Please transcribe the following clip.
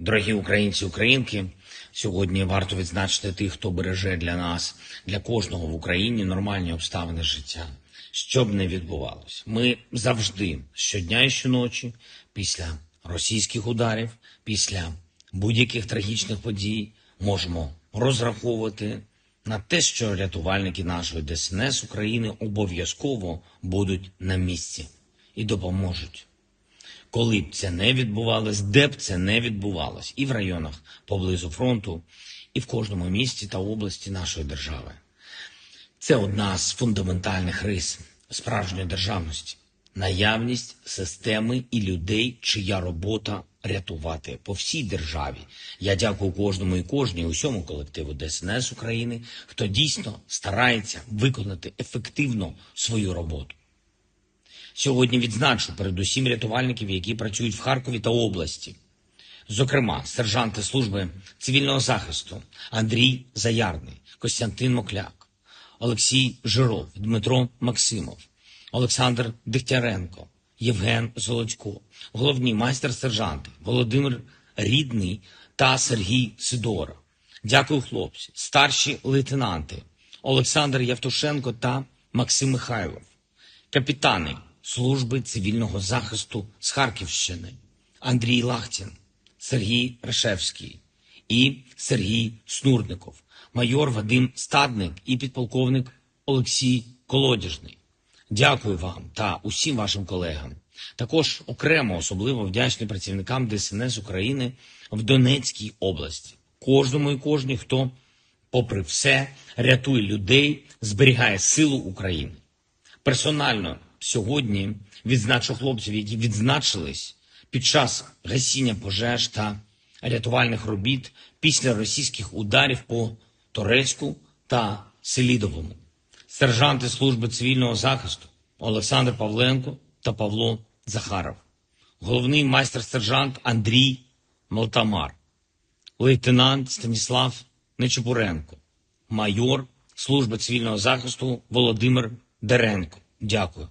Дорогі українці, українки, сьогодні варто відзначити тих, хто береже для нас, для кожного в Україні нормальні обставини життя. Що б не відбувалося, ми завжди щодня і щоночі, після російських ударів, після будь-яких трагічних подій, можемо розраховувати на те, що рятувальники нашої ДСНС України обов'язково будуть на місці і допоможуть коли б це не відбувалось, де б це не відбувалось, і в районах поблизу фронту, і в кожному місті та області нашої держави. Це одна з фундаментальних рис справжньої державності, наявність системи і людей, чия робота рятувати по всій державі. Я дякую кожному і кожній, усьому колективу ДСНС України, хто дійсно старається виконати ефективно свою роботу. Сьогодні відзначу передусім рятувальників, які працюють в Харкові та області. Зокрема, сержанти служби цивільного захисту Андрій Заярний, Костянтин Мокляк, Олексій Жиров, Дмитро Максимов, Олександр Дегтяренко, Євген Золотько, головні майстер-сержанти Володимир Рідний та Сергій Сидора. Дякую, хлопці, старші лейтенанти Олександр Явтушенко та Максим Михайлов капітани служби цивільного захисту з Харківщини Андрій Лахтін, Сергій Решевський і Сергій Снурников, майор Вадим Стадник і підполковник Олексій Колодяжний. Дякую вам та усім вашим колегам. Також окремо особливо вдячний працівникам ДСНС України в Донецькій області, кожному і кожній, хто, попри все, рятує людей, зберігає силу України. Персонально сьогодні відзначу хлопців, які відзначились під час гасіння пожеж та рятувальних робіт після російських ударів по Торецьку та Селідовому. Сержанти служби цивільного захисту Олександр Павленко та Павло Захаров, головний майстер-сержант Андрій Молтамар, лейтенант Станіслав Нечепуренко, майор служби цивільного захисту Володимир Деренко. Дякую.